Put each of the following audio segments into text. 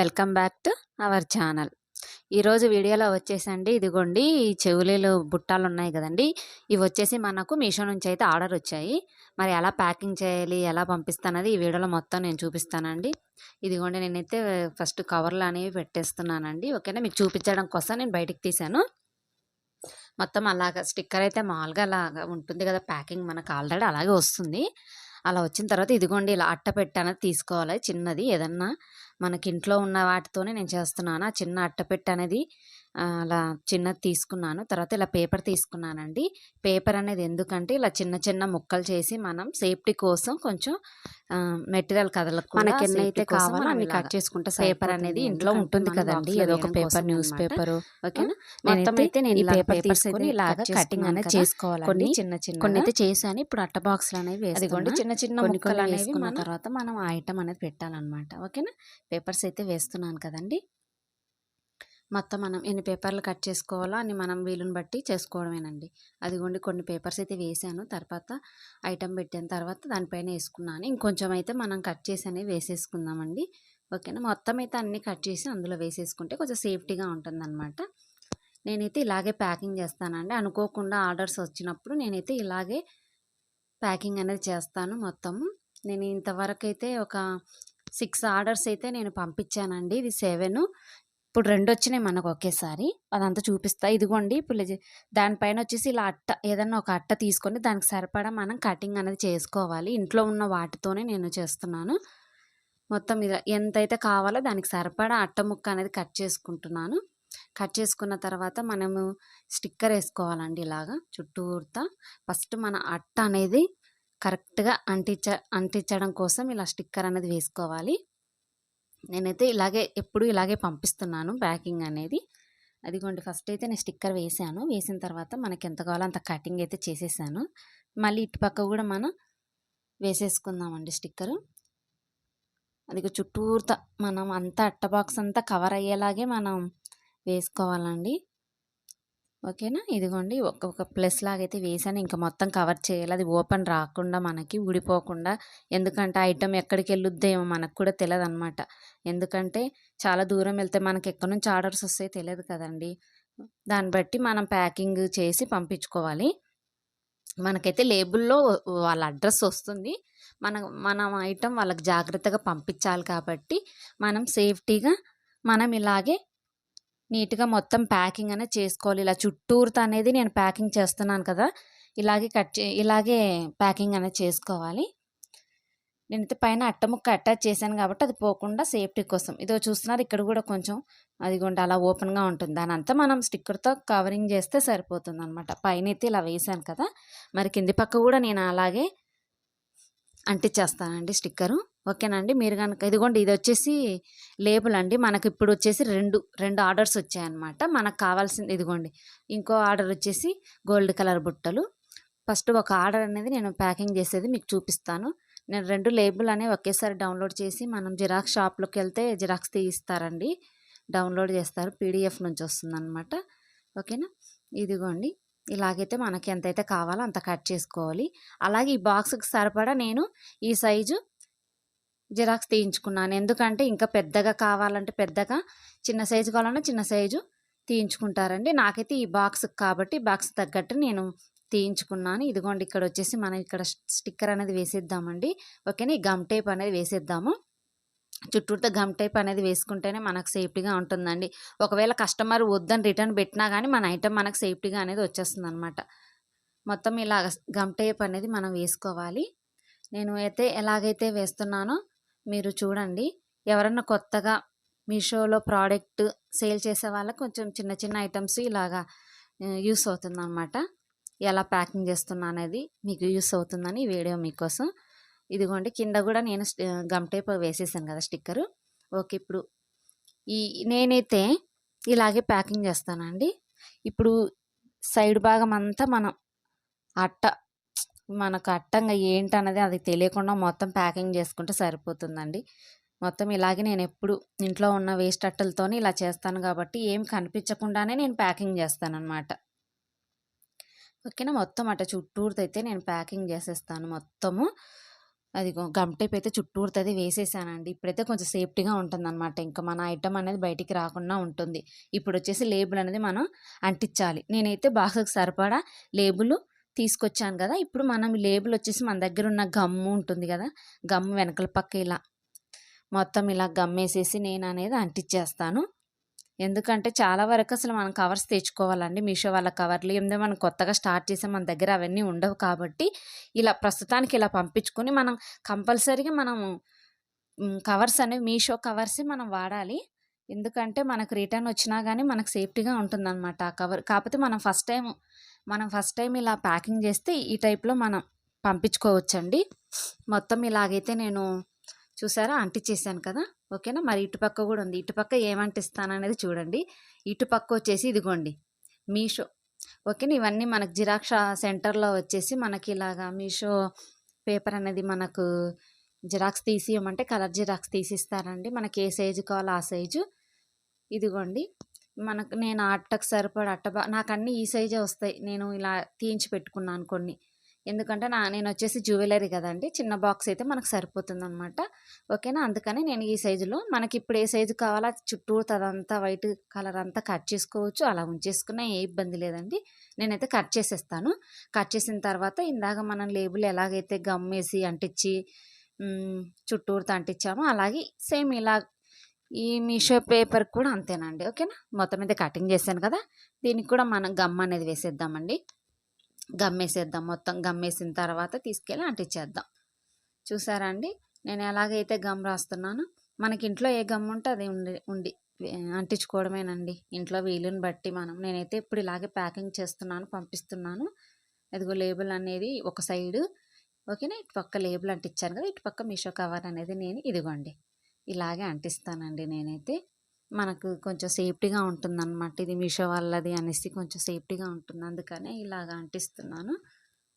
Welcome back to our channel. ఈరోజు వీడియోలో వచ్చేసండి ఇదిగోండి ఈ చెవులీలు బుట్టాలు ఉన్నాయి కదండి. ఇవి వచ్చేసి మనకు మీషో నుంచి అయితే ఆర్డర్ వచ్చాయి. మరి ఎలా ప్యాకింగ్ చేయాలి ఎలా పంపిస్తానది ఈ వీడియోలో మొత్తం నేను చూపిస్తానండి. ఇదిగోండి నేనైతే ఫస్ట్ కవర్లు అనేవి పెట్టేస్తున్నానండి. ఓకేనా? మీకు చూపించడం కోసం నేను బయటికి తీశాను. మొత్తం అలాగ స్టిక్కర్ అయితే మామూలుగా అలాగా ఉంటుంది కదా ప్యాకింగ్ మనకు ఆల్రెడీ అలాగే వస్తుంది. అలా వచ్చిన తర్వాత ఇదిగోండి ఇలా అట్ట పెట్టి అనేది తీసుకోవాలి. చిన్నది ఏదన్నా మనకి ఇంట్లో ఉన్న వాటితోనే నేను చేస్తున్నాను. ఆ చిన్న అట్టపెట్టు అనేది అలా చిన్నది తీసుకున్నాను. తర్వాత ఇలా పేపర్ తీసుకున్నానండి. పేపర్ అనేది ఎందుకంటే ఇలా చిన్న చిన్న ముక్కలు చేసి మనం సేఫ్టీ కోసం కొంచెం మెటీరియల్ కదలకుండా మనకి ఎన్ని safety అయితే కోసం కావాలో అన్ని కట్ చేసుకుంటే పేపర్ అనేది ఇంట్లో ఉంటుంది కదండి. ఏదో ఒక పేపర్ న్యూస్ పేపర్. ఓకేనా? మొత్తం అయితే నేను ఈ పేపర్ తీసుకొని ఇలాగా కట్ కటింగ్ అనేది. చేసుకోవాలి కొన్ని చిన్న చిన్న కొన్ని అయితే చేశాను. ఇప్పుడు అట్ట బాక్స్లు అనేవి అదిగోండి. చిన్న చిన్న ముక్కలు అనేవి తర్వాత మనం ఆ ఐటమ్ అనేది పెట్టాలన్నమాట. ఓకేనా? పేపర్స్ అయితే వేస్తున్నాను కదండి. మొత్తం మనం ఎన్ని పేపర్లు కట్ చేసుకోవాలో అన్ని మనం వీలుని బట్టి చేసుకోవడమేనండి. అదిగోండి కొన్ని పేపర్స్ అయితే వేసాను తర్వాత ఐటమ్ పెట్టిన తర్వాత దానిపైన వేసుకున్నాను. ఇంకొంచెం అయితే మనం కట్ చేసి అనేవి వేసేసుకుందామండి. ఓకేనా? మొత్తం అయితే అన్నీ కట్ చేసి అందులో వేసేసుకుంటే కొంచెం సేఫ్టీగా ఉంటుందన్నమాట. నేనైతే ఇలాగే ప్యాకింగ్ చేస్తానండి. అనుకోకుండా ఆర్డర్స్ వచ్చినప్పుడు నేనైతే ఇలాగే ప్యాకింగ్ అనేది చేస్తాను మొత్తము. నేను ఇంతవరకు అయితే ఒక సిక్స్ ఆర్డర్స్ అయితే నేను పంపించానండి. ఇది సెవెన్. ఇప్పుడు రెండు వచ్చినాయి మనకు ఒకేసారి. అదంతా చూపిస్తా. ఇదిగోండి ఇప్పుడు దానిపైన వచ్చేసి ఇలా అట్ట ఏదన్నా ఒక అట్ట తీసుకొని దానికి సరిపడా మనం కటింగ్ అనేది చేసుకోవాలి. ఇంట్లో ఉన్న వాటితోనే నేను చేస్తున్నాను. మొత్తం ఇలా ఎంతైతే కావాలో దానికి సరిపడా అట్ట ముక్క అనేది కట్ చేసుకుంటున్నాను. కట్ చేసుకున్న తర్వాత మనము స్టిక్కర్ వేసుకోవాలండి ఇలాగా చుట్టూర్తా ఫస్ట్ మన అట్ట అనేది కరెక్ట్గా అంటించ అంటించడం కోసం ఇలా స్టిక్కర్ అనేది వేసుకోవాలి. నేనైతే ఇలాగే ఎప్పుడు ఇలాగే పంపిస్తున్నాను ప్యాకింగ్ అనేది. అదిగోండి ఫస్ట్ అయితే నేను స్టిక్కర్ వేసాను. వేసిన తర్వాత మనకి ఎంత కావాలో అంత కటింగ్ అయితే చేసేసాను. మళ్ళీ ఇటుపక్క కూడా మనం వేసేసుకుందామండి స్టిక్కరు. అది చుట్టూర్త మనం అంతా అట్ట బాక్స్ అంతా కవర్ అయ్యేలాగే మనం వేసుకోవాలండి. ఓకేనా? ఇదిగోండి ఒక్కొక్క ప్లస్ లాగైతే వేసాను ఇంకా మొత్తం కవర్ చేయాలి. అది ఓపెన్ రాకుండా మనకి ఊడిపోకుండా ఎందుకంటే ఐటమ్ ఎక్కడికి వెళ్ళొద్దేమో మనకు కూడా తెలియదు అనమాట ఎందుకంటే చాలా దూరం వెళ్తే మనకి ఎక్కడి నుంచి ఆర్డర్స్ వస్తాయి తెలియదు కదండి. దాన్ని బట్టి మనం ప్యాకింగ్ చేసి పంపించుకోవాలి. మనకైతే లేబుల్లో వాళ్ళ అడ్రస్ వస్తుంది. మన మన ఐటమ్ వాళ్ళకి జాగ్రత్తగా పంపించాలి కాబట్టి మనం సేఫ్టీగా మనం ఇలాగే నీట్గా మొత్తం ప్యాకింగ్ అనేది చేసుకోవాలి. ఇలా చుట్టూరుతా అనేది నేను ప్యాకింగ్ చేస్తున్నాను కదా ఇలాగే కట్ చే ఇలాగే ప్యాకింగ్ అనేది చేసుకోవాలి. నేనైతే పైన అట్ట ముక్క అటాచ్ చేశాను కాబట్టి అది పోకుండా సేఫ్టీ కోసం. ఇదో చూస్తున్నారు ఇక్కడ కూడా కొంచెం అది కూడా అలా ఓపెన్గా ఉంటుంది. దాని అంతా మనం స్టిక్కర్తో కవరింగ్ చేస్తే సరిపోతుంది అనమాట పైన అయితే ఇలా వేసాను కదా మరి కింది పక్క కూడా నేను అలాగే అంటించేస్తానండి స్టిక్కరు. ఓకేనండి. మీరు కనుక ఇదిగోండి ఇది వచ్చేసి లేబుల్ అండి మనకి ఇప్పుడు వచ్చేసి రెండు రెండు ఆర్డర్స్ వచ్చాయన్నమాట. మనకు కావాల్సింది ఇదిగోండి. ఇంకో ఆర్డర్ వచ్చేసి గోల్డ్ కలర్ బుట్టలు. ఫస్ట్ ఒక ఆర్డర్ అనేది నేను ప్యాకింగ్ చేసేది మీకు చూపిస్తాను. నేను రెండు లేబుల్ అనేవి ఒకేసారి డౌన్లోడ్ చేసి మనం జిరాక్స్ షాప్లోకి వెళ్తే జిరాక్స్ తీయిస్తారండి. డౌన్లోడ్ చేస్తారు. పీడిఎఫ్ నుంచి వస్తుందన్నమాట ఓకేనా? ఇదిగోండి. ఇలాగైతే మనకి ఎంతైతే కావాలో అంత కట్ చేసుకోవాలి. అలాగే ఈ బాక్స్కి సరిపడా నేను ఈ సైజు జిరాక్స్ తీయించుకున్నాను. ఎందుకంటే ఇంకా పెద్దగా కావాలంటే పెద్దగా చిన్న సైజు కావాలన్నా చిన్న సైజు తీయించుకుంటారండి. నాకైతే ఈ బాక్స్ కాబట్టి బాక్స్ తగ్గట్టు నేను తీయించుకున్నాను. ఇదిగోండి ఇక్కడ వచ్చేసి మనం ఇక్కడ స్టిక్కర్ అనేది వేసేద్దామండి. ఓకేనా? ఈ గమ్ టేప్ అనేది వేసేద్దాము. చుట్టూతో గమ్ టైప్ అనేది వేసుకుంటేనే మనకు సేఫ్టీగా ఉంటుందండి. ఒకవేళ కస్టమర్ వద్దని రిటర్న్ పెట్టినా కానీ మన ఐటెం మనకు సేఫ్టీగా అనేది వచ్చేస్తుంది అనమాట మొత్తం ఇలా గమ్ టైప్ అనేది మనం వేసుకోవాలి. నేను అయితే ఎలాగైతే వేస్తున్నానో మీరు చూడండి. ఎవరన్నా కొత్తగా మీషోలో ప్రోడక్ట్ సేల్ చేసే వాళ్ళకి కొంచెం చిన్న చిన్న ఐటమ్స్ ఇలాగా యూస్ అవుతుందన్నమాట. ఎలా ప్యాకింగ్ చేస్తున్నా అనేది మీకు యూస్ అవుతుందని వీడియో మీకోసం. ఇదిగోండి కింద కూడా నేను గమ్ టేప్ వేసేసాను కదా స్టిక్కరు. ఓకే ఇప్పుడు ఈ నేనైతే ఇలాగే ప్యాకింగ్ చేస్తానండి. ఇప్పుడు సైడ్ భాగం అంతా మనం అట్ట మనకు అట్టంగా ఏంటన్నది అది తెలియకుండా మొత్తం ప్యాకింగ్ చేసుకుంటే సరిపోతుందండి. మొత్తం ఇలాగే నేను ఎప్పుడు ఇంట్లో ఉన్న వేస్ట్ అట్టలతోనే ఇలా చేస్తాను కాబట్టి ఏం కనిపించకుండానే నేను ప్యాకింగ్ చేస్తాను అనమాట ఓకేనా? మొత్తం అట్ట చుట్టూరుతో అయితే నేను ప్యాకింగ్ చేసేస్తాను మొత్తము. అది గమ్ టేప్ అయితే చుట్టూరుతది వేసేసానండి. ఇప్పుడైతే కొంచెం సేఫ్టీగా ఉంటుందన్నమాట. ఇంకా మన ఐటమ్ అనేది బయటికి రాకుండా ఉంటుంది. ఇప్పుడు వచ్చేసి లేబుల్ అనేది మనం అంటించాలి. నేనైతే బాక్స్కి సరిపడా లేబుల్ తీసుకొచ్చాను కదా! ఇప్పుడు మనం లేబుల్ వచ్చేసి మన దగ్గర ఉన్న గమ్ము ఉంటుంది కదా! గమ్ము వెనకల పక్క ఇలా మొత్తం ఇలా గమ్ వేసేసి నేను అనేది అంటించేస్తాను ఎందుకంటే చాలా వరకు అసలు మనం కవర్స్ తెచ్చుకోవాలండి. మీషో వాళ్ళ కవర్లు ఏందో మనం కొత్తగా స్టార్ట్ చేసాం మన దగ్గర అవన్నీ ఉండవు కాబట్టి ఇలా ప్రస్తుతానికి ఇలా పంపించుకొని మనం కంపల్సరీగా మనం కవర్స్ అనేవి మీషో కవర్సే మనం వాడాలి. ఎందుకంటే మనకు రిటర్న్ వచ్చినా కానీ మనకు సేఫ్టీగా ఉంటుందన్నమాట. ఆ కవర్ కాకపోతే మనం ఫస్ట్ టైం మనం ఫస్ట్ టైం ఇలా ప్యాకింగ్ చేస్తే ఈ టైప్లో మనం పంపించుకోవచ్చండి. మొత్తం ఇలాగైతే నేను చూసారా అంటించేసాను కదా. ఓకేనా? మరి ఇటుపక్క కూడా ఉంది. ఇటుపక్క ఏమంటిస్తాననేది చూడండి. ఇటుపక్క వచ్చేసి ఇదిగోండి. మీషో. ఓకేనా? ఇవన్నీ మనకు జిరాక్ష సెంటర్లో వచ్చేసి మనకి ఇలాగా మీషో పేపర్ అనేది మనకు జిరాక్స్ తీసి ఇవ్వమంటే కలర్ జిరాక్స్ తీసి ఇస్తారండి మనకి ఏ సైజు కావాలో ఆ సైజు. ఇదిగోండి. మనకు నేను అట్టకు సరిపడా అట్ట బా నాకు అన్నీ ఈ సైజే వస్తాయి. నేను ఇలా తీయించి పెట్టుకున్నాను కొన్ని. ఎందుకంటే నా నేను వచ్చేసి జ్యువెలరీ కదండి. చిన్న బాక్స్ అయితే మనకు సరిపోతుంది అనమాట ఓకేనా? అందుకని నేను ఈ సైజులో మనకి ఇప్పుడు ఏ సైజు కావాలో చుట్టూ అదంతా వైట్ కలర్ అంతా కట్ చేసుకోవచ్చు. అలా ఉంచేసుకున్నా ఏ ఇబ్బంది లేదండి. నేనైతే కట్ చేసేస్తాను. కట్ చేసిన తర్వాత ఇందాక మనం లేబుల్ ఎలాగైతే గమ్ వేసి అంటించి చుట్టూరుతో అంటించామో అలాగే సేమ్ ఇలా ఈ మీషో పేపర్ కూడా అంతేనండి ఓకేనా? మొత్తం మీద కటింగ్ చేశాను కదా దీనికి కూడా మనం గమ్ అనేది వేసేద్దామండి. గమ్ వేసేద్దాం మొత్తం గమ్ వేసిన తర్వాత తీసుకెళ్ళి అంటించేద్దాం. చూసారా అండి? నేను ఎలాగైతే గమ్ రాస్తున్నానో మనకి ఇంట్లో ఏ గమ్ ఉంటే అది ఉండి ఉండి అంటించుకోవడమేనండి. ఇంట్లో వీలుని బట్టి మనం నేనైతే ఇప్పుడు ఇలాగే ప్యాకింగ్ చేస్తున్నాను పంపిస్తున్నాను. అదిగో లేబుల్ అనేది ఒక సైడు ఓకేనా? ఇటు పక్క లేబుల్ అంటించాను కదా ఇటు పక్క మీషో కవర్ అనేది నేను ఇదిగోండి. ఇలాగే అంటిస్తానండి నేనైతే. మనకు కొంచెం సేఫ్టీగా ఉంటుందన్నమాట. ఇది మీషో వాళ్ళది అనేసి కొంచెం సేఫ్టీగా ఉంటుంది. అందుకనే ఇలాగ అంటిస్తున్నాను.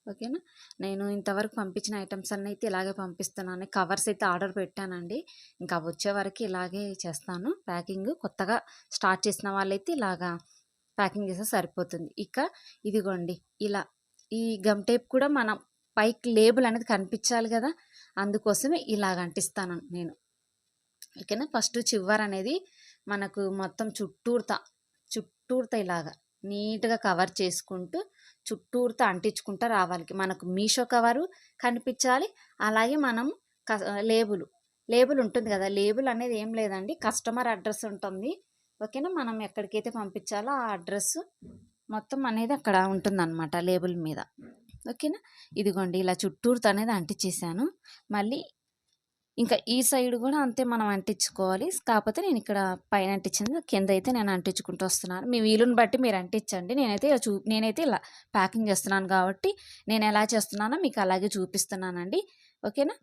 ఓకేనా? నేను ఇంతవరకు పంపించిన ఐటమ్స్ అన్నీ అయితే ఇలాగే పంపిస్తున్నాను. కవర్స్ అయితే ఆర్డర్ పెట్టానండి. ఇంకా అవి వచ్చే వరకు ఇలాగే చేస్తాను. ప్యాకింగ్ కొత్తగా స్టార్ట్ చేసిన వాళ్ళైతే ఇలాగా ప్యాకింగ్ చేస్తే సరిపోతుంది. ఇక ఇదిగోండి. ఇలా ఈ గమ్ టేప్ కూడా మనం పైకి లేబుల్ అనేది కనిపించాలి కదా. అందుకోసమే ఇలాగ అంటిస్తాను నేను. ఓకేనా? ఫస్ట్ చివర్ అనేది మనకు మొత్తం చుట్టూర్త చుట్టూర్త ఇలాగా నీట్గా కవర్ చేసుకుంటూ చుట్టూరుతా అంటించుకుంటూ రావాలి. మనకు మీషో కవరు కనిపించాలి. అలాగే మనం క లేబుల్ లేబుల్ ఉంటుంది కదా? లేబుల్ అనేది ఏం లేదండి. కస్టమర్ అడ్రస్ ఉంటుంది. ఓకేనా? మనం ఎక్కడికైతే పంపించాలో ఆ అడ్రస్ మొత్తం అనేది అక్కడ ఉంటుందన్నమాట లేబుల్ మీద. ఓకేనా? ఇదిగోండి ఇలా చుట్టూరుతో అనేది అంటించేసాను. మళ్ళీ ఇంకా ఈ సైడ్ కూడా అంతే మనం అంటించుకోవాలి. కాకపోతే నేను ఇక్కడ పైన అంటించింది కింద అయితే నేను అంటించుకుంటూ వస్తున్నాను. మీ వీలుని బట్టి మీరు అంటించండి. నేనైతే ఇలా చూ నేనైతే ఇలా ప్యాకింగ్ చేస్తున్నాను కాబట్టి నేను ఎలా చేస్తున్నానో మీకు అలాగే చూపిస్తున్నానండి. ఓకేనా?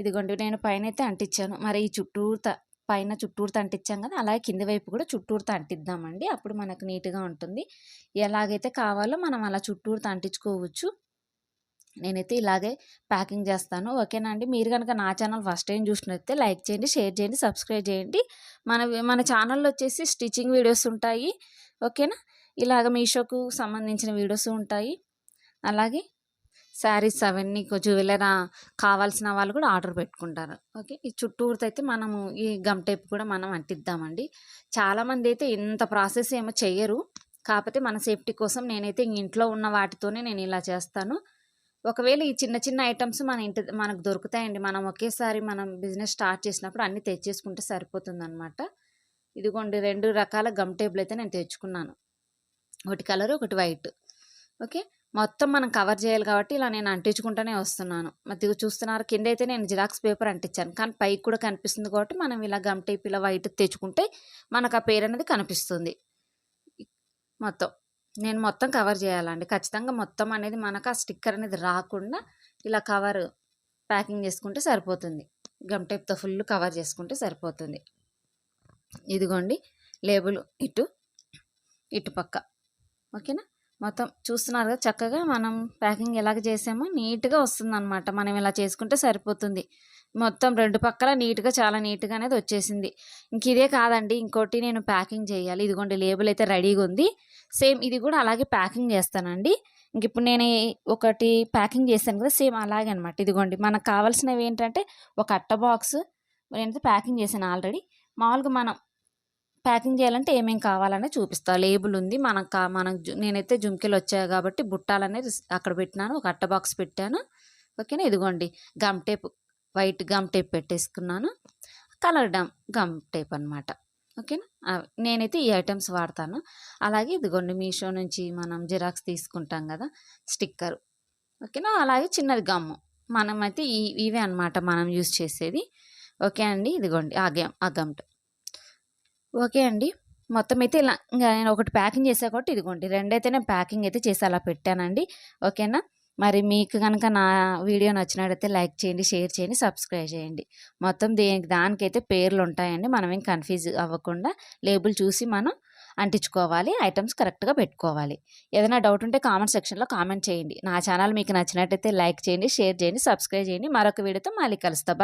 ఇదిగోండి నేను పైన అయితే అంటించాను. మరి ఈ చుట్టూరుత పైన చుట్టూరుతో అంటించాం కదా అలాగే కింది వైపు కూడా చుట్టూరుతో అంటిద్దామండి. అప్పుడు మనకు నీట్గా ఉంటుంది. ఎలాగైతే కావాలో మనం అలా చుట్టూరుతో అంటించుకోవచ్చు. నేనైతే ఇలాగే ప్యాకింగ్ చేస్తాను. ఓకేనా అండి? మీరు కనుక నా ఛానల్ ఫస్ట్ టైం చూసినట్లయితే లైక్ చేయండి షేర్ చేయండి సబ్స్క్రైబ్ చేయండి. మన మన ఛానల్లో వచ్చేసి స్టిచ్చింగ్ వీడియోస్ ఉంటాయి. ఓకేనా? ఇలాగ మీషోకు సంబంధించిన వీడియోస్ ఉంటాయి. అలాగే శారీస్ అవన్నీ జ్యువెలరీ కావాల్సిన వాళ్ళు కూడా ఆర్డర్ పెట్టుకుంటారు. ఓకే? ఈ చుట్టూరుతో అయితే మనము ఈ గమ్ టేప్ కూడా మనం అంటిద్దామండి. చాలామంది అయితే ఇంత ప్రాసెస్ ఏమో చెయ్యరు. కాకపోతే మన సేఫ్టీ కోసం నేనైతే ఇంట్లో ఉన్న వాటితోనే నేను ఇలా చేస్తాను. ఒకవేళ ఈ చిన్న చిన్న ఐటమ్స్ మన ఇంటి మనకు దొరుకుతాయండి. మనం ఒకేసారి మనం బిజినెస్ స్టార్ట్ చేసినప్పుడు అన్నీ తెచ్చేసుకుంటే సరిపోతుందనమాట ఇదిగోండి రెండు రకాల గమ్ టేబుల్ అయితే నేను తెచ్చుకున్నాను. ఒకటి కలర్ ఒకటి వైట్. ఓకే? మొత్తం మనం కవర్ చేయాలి కాబట్టి ఇలా నేను అంటించుకుంటూనే వస్తున్నాను. మధ్య చూస్తున్నారు కింద అయితే నేను జిరాక్స్ పేపర్ అంటించాను. కానీ పైకి కూడా కనిపిస్తుంది కాబట్టి మనం ఇలా గమ్ టేప్ ఇలా వైట్ తెచ్చుకుంటే మనకు ఆ పేరు అనేది కనిపిస్తుంది. మొత్తం. నేను మొత్తం కవర్ చేయాలండి. ఖచ్చితంగా మొత్తం అనేది మనకు ఆ స్టిక్కర్ అనేది రాకుండా ఇలా కవర్ ప్యాకింగ్ చేసుకుంటే సరిపోతుంది. గమ్ టైప్తో ఫుల్ కవర్ చేసుకుంటే సరిపోతుంది. ఇదిగోండి లేబుల్ ఇటు ఇటు పక్క. ఓకేనా? మొత్తం చూస్తున్నారు కదా చక్కగా మనం ప్యాకింగ్ ఎలాగ చేసామో నీట్గా వస్తుంది అనమాట మనం ఇలా చేసుకుంటే సరిపోతుంది. మొత్తం రెండు పక్కల నీట్గా చాలా నీట్గా అనేది వచ్చేసింది. ఇంక ఇదే కాదండి ఇంకోటి నేను ప్యాకింగ్ చేయాలి. ఇదిగోండి లేబుల్ అయితే రెడీగా ఉంది. సేమ్ ఇది కూడా అలాగే ప్యాకింగ్ చేస్తానండి. ఇంక ఇప్పుడు నేను ఒకటి ప్యాకింగ్ చేశాను కదా సేమ్ అలాగే అనమాట ఇదిగోండి మనకు కావాల్సినవి ఏంటంటే ఒక అట్ట బాక్స్ నేనైతే ప్యాకింగ్ చేశాను ఆల్రెడీ. మామూలుగా మనం ప్యాకింగ్ చేయాలంటే ఏమేం కావాలని చూపిస్తా. లేబుల్ ఉంది మనకు కా మనకు నేనైతే జుంకెలు వచ్చాయి కాబట్టి బుట్టాలనేది అక్కడ పెట్టినాను ఒక అట్ట బాక్స్ పెట్టాను. ఓకేనా? ఇదిగోండి gum tape white gum tape పెట్టేసుకున్నాను. కలర్ డమ్ గమ్ టేప్ అనమాట ఓకేనా? నేనైతే ఈ ఐటమ్స్ వాడతాను. అలాగే ఇదిగోండి మీషో నుంచి మనం జిరాక్స్ తీసుకుంటాం కదా స్టిక్కర్. ఓకేనా? అలాగే చిన్నది గమ్ము మనమైతే ఈ ఇవే అనమాట మనం యూజ్ చేసేది. ఓకే అండి? ఇదిగోండి ఆ గమ్ ఆ గమ్ ఓకే అండి? మొత్తం అయితే ఇలా ఇంకా నేను ఒకటి ప్యాకింగ్ చేసా కాబట్టి ఇదిగోండి రెండైతే నేను ప్యాకింగ్ అయితే చేసి అలా పెట్టానండి. ఓకేనా? మరి మీకు కనుక నా వీడియో నచ్చినట్టయితే లైక్ చేయండి షేర్ చేయండి సబ్స్క్రైబ్ చేయండి. మొత్తం దేనికి దానికైతే పేర్లు ఉంటాయండి మనం ఏం కన్ఫ్యూజ్ అవ్వకుండా లేబుల్ చూసి మనం అంటించుకోవాలి ఐటమ్స్ కరెక్ట్గా పెట్టుకోవాలి. ఏదైనా డౌట్ ఉంటే కామెంట్ సెక్షన్లో కామెంట్ చేయండి. నా ఛానల్ మీకు నచ్చినట్టయితే లైక్ చేయండి షేర్ చేయండి సబ్స్క్రైబ్ చేయండి. మరొక వీడియోతో మళ్ళీ కలుస్తా. బాయ్.